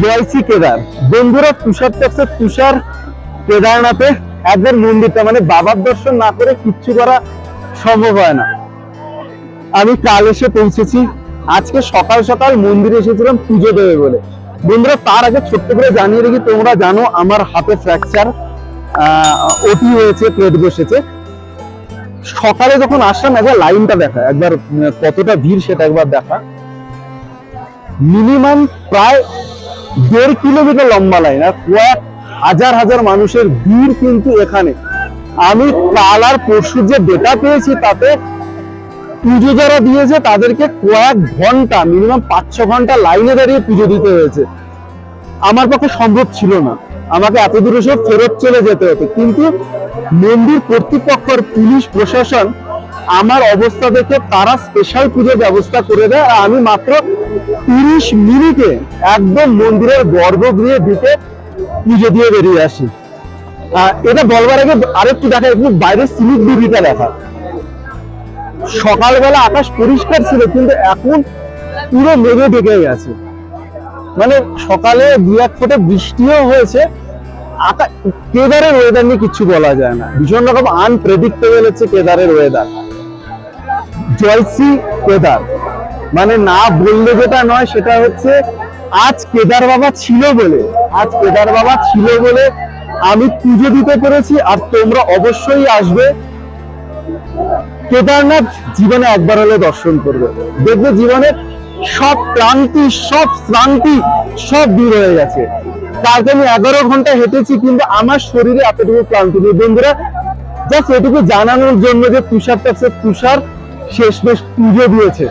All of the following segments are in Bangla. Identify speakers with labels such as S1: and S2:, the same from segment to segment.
S1: জয়সি কেদার। বন্ধুরা, তুষার ট্যাক্সের তুষার কেদারনাথে একবার মন্দিরটা মানে বাবার দর্শন না করে কিচ্ছু করা সম্ভব হয় না। আমি কাল এসে পৌঁছেছি। আজকে সকাল সকাল মন্দিরে এসেছিলাম পুজো দেবে বলে। বন্ধুরা, তার আগে ছোট্ট করে জানিয়ে রেখি, তোমরা জানো আমার হাতে ফ্র্যাকচার ওটি হয়েছে প্লেট বসেছে। সকালে যখন আসলাম, একবার লাইনটা দেখা, একবার কতটা ভিড় সেটা একবার দেখা। মিনিমাম প্রায় দেড় কিলোমিটার লম্বা লাইন আর কয়েক হাজার হাজার মানুষের ভিড় কিন্তু এখানে। আমি কাল আর পরশু যে ডেটা পেয়েছি, তাতে পুজো যারা দিয়েছে, তাদেরকে কয়েক ঘণ্টা মিনিমাম পাঁচ ছ ঘণ্টা লাইনে দাঁড়িয়ে পুজো দিতে হয়েছে। আমার পক্ষে সম্ভব ছিল না। আমাকে এত দূরে সব ফেরত চলে যেতে হতো। কিন্তু মন্দির কর্তৃপক্ষ আর পুলিশ প্রশাসন আমার অবস্থা দেখে তারা স্পেশাল পুজোর ব্যবস্থা করে দেয় আর আমি মাত্র তিরিশ মিনিটে একদম মন্দিরের গর্ভগৃহে ঢুকে পুজো দিয়ে বেরিয়ে আসি। এটা বলবার আগে আরেকটু দেখা, একটু বাইরের সিলিপ দিদিটা দেখা। সকালবেলা আকাশ পরিষ্কার ছিল, কিন্তু এখন পুরো মেঘে ঢেকে গেছে। মানে সকালে দু এক ফোঁটা বৃষ্টিও হয়েছে। কেদারের ওয়েদার নিয়ে কিছু বলা যায় না। ভীষণ রকম আনপ্রেডিক্টেবল হচ্ছে কেদারের ওয়েদার জয়সি কেদার। মানে না বললে যেটা নয়, সেটা হচ্ছে আজ কেদার বাবা ছিল বলে, আজ কেদার বাবা ছিল বলে আমি পুজো দিতে পেরেছি আর তোমরা অবশ্যই আসবে। কেদারনাথ জীবনে একবার হলে দর্শন করবে। দেখবে জীবনের সব ক্লান্তি, সব শ্রান্তি, সব দূর হয়ে গেছে। কালকে আমি এগারো ঘণ্টা হেঁটেছি, কিন্তু আমার শরীরে এতটুকু ক্লান্তি নেই। বন্ধুরা, জাস্ট এটুকু জানানোর জন্য যে তুষার ট্যাক্সে তুষার শেষ বেশ পুজো দিয়েছে।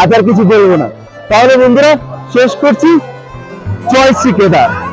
S1: আজ আর কিছু বলব না। তাহলে বন্ধুরা, শেষ করছি। জয় শ্রী কেদার।